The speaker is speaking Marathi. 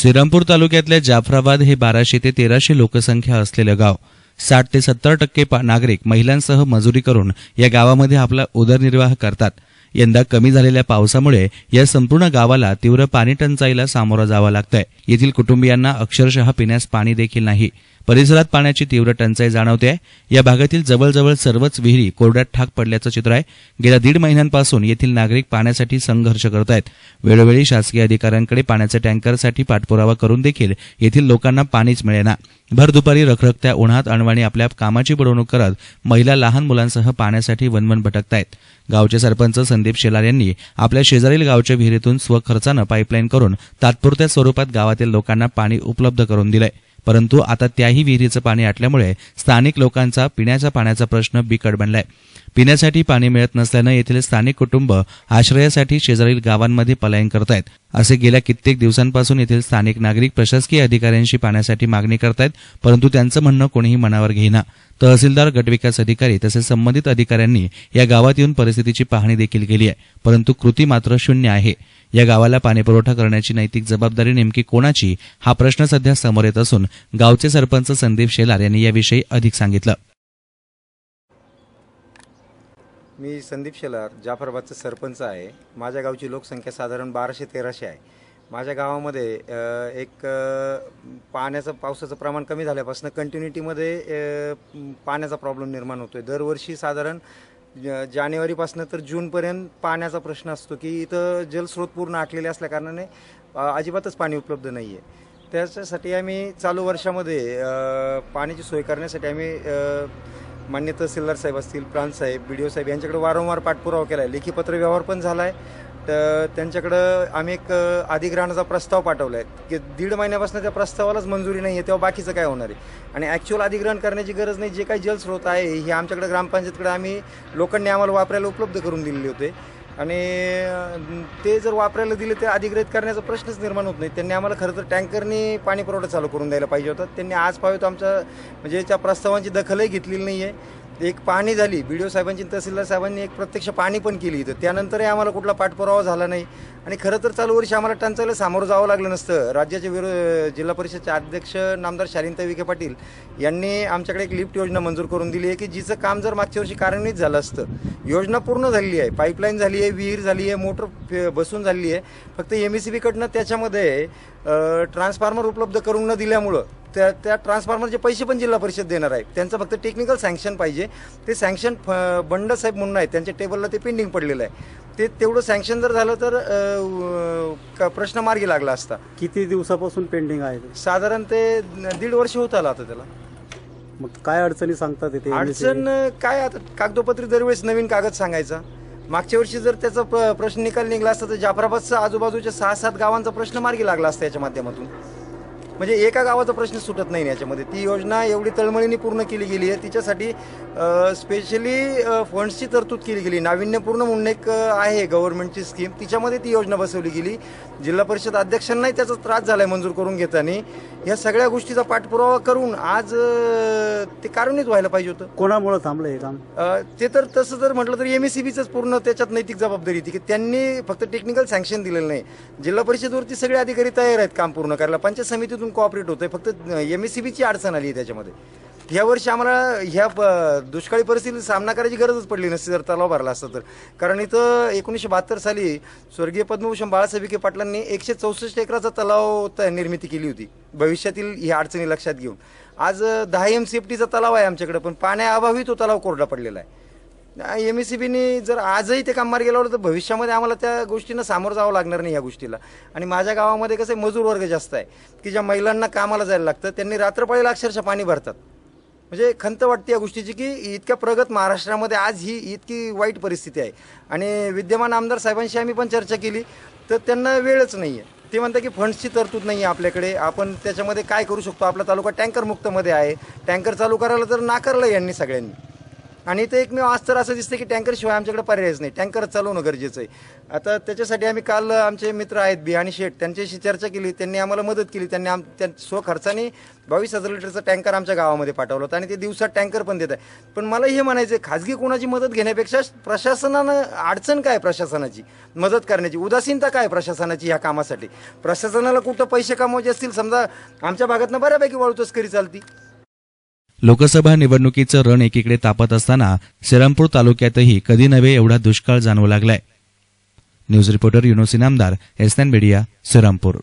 श्रीरामपूर तालुक्यातल्या जाफराबाद हे बाराशे ते तेराशे लोकसंख्या असलेलं गाव. साठ ते सत्तर टक्के पा- नागरिक महिलांसह मजुरी करून या गावामध्ये आपला उदरनिर्वाह करतात. यंदा कमी झालेल्या पावसामुळे या संपूर्ण गावाला तीव्र पाणी टंचाईला सामोरं जावं लागतंय. येथील कुटुंबियांना अक्षरशः पिण्यास पाणी देखील नाही. परिसरात पाण्याची तीव्र टंचाई जाणवते आहे या भागातील जवळजवळ सर्वच विहिरी कोरड्यात ठाक पडल्याचं चित्र आहे. गेल्या दीड महिन्यांपासून येथील नागरिक पाण्यासाठी संघर्ष करत आहेत वेळोवेळी शासकीय अधिकाऱ्यांकडे पाण्याच्या टँकरसाठी पाठपुरावा करून देखील येथील लोकांना पाणीच मिळेना. भर दुपारी रखरखत्या उन्हात अणवाणी आपल्या कामाची बुडवणूक करत महिला लहान मुलांसह पाण्यासाठी वनवन भटकतायत. गावचे सरपंच संदीप शेलार यांनी आपल्या शेजारील गावच्या विहिरीतून स्वखर्चानं पाईपलाईन करून तात्पुरत्या स्वरूपात गावातील लोकांना पाणी उपलब्ध करून दिलंय. परंतु आता त्याही विहिरीचं पाणी आटल्यामुळे स्थानिक लोकांचा पिण्याच्या पाण्याचा प्रश्न बिकट बनलाय. पिण्यासाठी पाणी मिळत नसल्यानं येथील स्थानिक कुटुंब आश्रयासाठी शेजारील गावांमध्ये पलायन करत आहेत असे गेल्या कित्येक दिवसांपासून येथील स्थानिक नागरिक प्रशासकीय अधिकाऱ्यांशी पाण्यासाठी मागणी करतायत परंतु त्यांचं म्हणणं कोणीही मनावर घेईना. तहसीलदार गटविकास अधिकारी तसेच संबंधित अधिकाऱ्यांनी या गावात येऊन परिस्थितीची पाहणी देखील केली आहे परंतु कृती मात्र शून्य आहे. या गावाला पाणीपुरवठा करण्याची नैतिक जबाबदारी नेमकी कोणाची हा प्रश्न सध्या समोर येत असून गावचे सरपंच संदीप शेलार यांनी याविषयी अधिक सांगितलं. मी संदीप शेलार जाफराबादचं सरपंच आहे. माझ्या गावची लोकसंख्या साधारण बाराशे तेराशे आहे. माझ्या गावामध्ये एक पाण्याचं पावसाचं प्रमाण कमी झाल्यापासून कंटिन्युटीमध्ये पाण्याचा प्रॉब्लेम निर्माण होतो आहे दरवर्षी साधारण ज- जानेवारीपासून तर जूनपर्यंत पाण्याचा प्रश्न असतो की इथं जलस्रोत पूर्ण आटलेले असल्याकारणाने अजिबातच पाणी उपलब्ध नाही आहे त्याच्यासाठी आम्ही चालू वर्षामध्ये पाण्याची सोय करण्यासाठी आम्ही मान्य तहसीलदार साहेब असतील प्रांत साहेब बी डी ओ साहेब यांच्याकडे वारंवार पाठपुरावा केला आहे लेखी पत्र व्यवहार पण झाला आहे तर त्यांच्याकडं आम्ही एक अधिग्रहणाचा प्रस्ताव पाठवला आहे की दीड महिन्यापासून त्या प्रस्तावालाच मंजुरी नाही आहे तेव्हा बाकीचं काय होणार आहे? आणि ॲक्च्युअल अधिग्रहण करण्याची गरज नाही जे काही जलस्रोत आहे हे आमच्याकडे ग्रामपंचायतकडे आम्ही लोकांनी आम्हाला वापरायला उपलब्ध करून दिलेले होते. आणि ते जर वापरायला दिले ते अधिग्रहित करण्याचा प्रश्नच निर्माण होत नाही. त्यांनी आम्हाला खरं तर टँकरनी पाणी पुरवठा चालू करून द्यायला पाहिजे होता. त्यांनी आज पाहतो आमच्या म्हणजे त्या प्रस्तावांची दखलही घेतलेली नाही आहे एक पाहणी झाली. बी डी ओ साहेबांची तहसीलदार साहेबांनी एक प्रत्यक्ष पाणी पण केली इथं. त्यानंतरही आम्हाला कुठला पाठपुरावा झाला नाही. आणि खरं तर चालू वर्षी आम्हाला टंचाईला सामोरं जावं लागलं नसतं. राज्याचे विरो जिल्हा परिषदचे अध्यक्ष नामदार शालिनता विखे पाटील यांनी आमच्याकडे एक लिफ्ट योजना मंजूर करून दिली आहे की जिचं काम जर मागच्या वर्षी कार्यान्वित झालं असतं. योजना पूर्ण झालेली आहे. पाईपलाईन झाली आहे विहीर झाली आहे मोटर बसून झालेली आहे. फक्त एम ई सी बीकडनं त्याच्यामध्ये ट्रान्सफॉर्मर उपलब्ध करून न दिल्यामुळं त्या त्या ट्रान्सफॉर्मरचे पैसे पण जिल्हा परिषद देणार आहे. त्यांचं फक्त टेक्निकल सँक्शन पाहिजे. ते सँक्शन बंड साहेब म्हणून आहेत. त्यांच्या टेबलला ते पेंडिंग पडलेलं आहे. ते तेवढं सँक्शन जर झालं तर प्रश्न मार्गी लागला असता. किती दिवसापासून पेंडिंग आहे ते? साधारण ते दीड वर्ष होत आलं आता त्याला. मग काय अडचणी सांगतात इथे? अडचण काय आता कागदोपत्री दरवेळेस नवीन कागद सांगायचा. मागच्या वर्षी जर त्याचा प्र- प्रश्न निकाल निघला असता तर जाफराबादचा आजूबाजूच्या सहा सात गावांचा प्रश्न मार्गी लागला असता याच्या माध्यमातून. म्हणजे एका गावाचा प्रश्न सुटत नाही याच्यामध्ये. ती योजना एवढी तळमळीने पूर्ण केली गेली आहे. तिच्यासाठी स्पेशली फंड्सची तरतूद केली गेली. नाविन्यपूर्ण म्हणून एक आहे गव्हर्नमेंटची स्कीम तिच्यामध्ये ती योजना बसवली गेली. जिल्हा परिषद अध्यक्षांनाही त्याचा त्रास झालाय मंजूर करून घेताना. या सगळ्या गोष्टीचा पाठपुरावा करून आज ते कार्यान्वित व्हायला पाहिजे होतं. कोणामुळे थांबलं हे काम? ते तर तसं जर म्हटलं तर एम एस सी बीच पूर्ण त्याच्यात नैतिक जबाबदारी होती की त्यांनी फक्त टेक्निकल सँक्शन दिलेलं नाही. जिल्हा परिषदेवरती सगळे अधिकारी तयार आहेत काम पूर्ण करायला. पंचायत समितीतून वर्षापासून कॉपरेट होतोय. फक्त एम एस सी बीची अडचण आली आहे त्याच्यामध्ये. वर्षी आम्हाला ह्या प- दुष्काळी परिस्थितीत सामना करायची गरजच पडली नसती जर तलाव भरला असता तर. कारण इथं एकोणीसशे बहात्तर साली स्वर्गीय पद्मभूषण बाळासाहेब विखे पाटलांनी एकशे चौसष्ट एकराचा तलाव त- निर्मिती केली होती. भविष्यातील ह्या अडचणी लक्षात घेऊन. आज दहा एम सी एफ टीचा तलाव आहे आमच्याकडे पण पाण्याअभावी तो तलाव कोरडा पडलेला आहे. एम एस सी बीने जर आजही ते कामावर गेल्यावर तर भविष्यामध्ये आम्हाला त्या गोष्टींना सामोरं जावं लागणार नाही या गोष्टीला. आणि माझ्या गावामध्ये कसं आहे, मजूर वर्ग जास्त आहे की ज्या महिलांना कामाला जायला लागतं त्यांनी रात्रपाळीला अक्षरशः पाणी भरतात. म्हणजे खंत वाटते या गोष्टीची की इतक्या प्रगत महाराष्ट्रामध्ये आज ही इतकी वाईट परिस्थिती आहे. आणि विद्यमान आमदार साहेबांशी आम्ही पण चर्चा केली तर त्यांना वेळच नाही आहे ते म्हणतात की फंड्सची तरतूद नाही आहे आपल्याकडे आपण त्याच्यामध्ये काय करू शकतो? आपला तालुका टँकर मुक्तमध्ये आहे. टँकर चालू करायला तर नाकारलं यांनी सगळ्यांनी. आणि ते एक मी आज तर असं दिसतं की टँकरशिवाय आमच्याकडे पर्यायच नाही. टँकर चालवणं गरजेचं आहे. आता त्याच्यासाठी आम्ही काल आमचे मित्र आहेत बिहाणी शेठ त्यांच्याशी चर्चा केली त्यांनी आम्हाला मदत केली त्यांनी आम त्या स्वखर्चाने बावीस हजार लिटरचा टँकर आमच्या गावामध्ये पाठवला होता आणि ते दिवसात टँकर पण देत आहे पण मला हे म्हणायचं आहे खाजगी कोणाची मदत घेण्यापेक्षा प्रशासनानं अडचण काय प्रशासनाची? मदत करण्याची. उदासीनता काय प्रशासनाची ह्या कामासाठी? प्रशासनाला कुठं पैसे कमवायचे असतील? समजा आमच्या भागातनं बऱ्यापैकी वाळू तस्करी चालती. लोकसभा निवडणुकीचं रण एकीकडे तापत असताना श्रीरामपूर तालुक्यातही कधी नव्हे एवढा दुष्काळ जाणवू लागलाय. न्यूज रिपोर्टर युनोसी नामदार एसएन मीडिया श्रीरामपूर.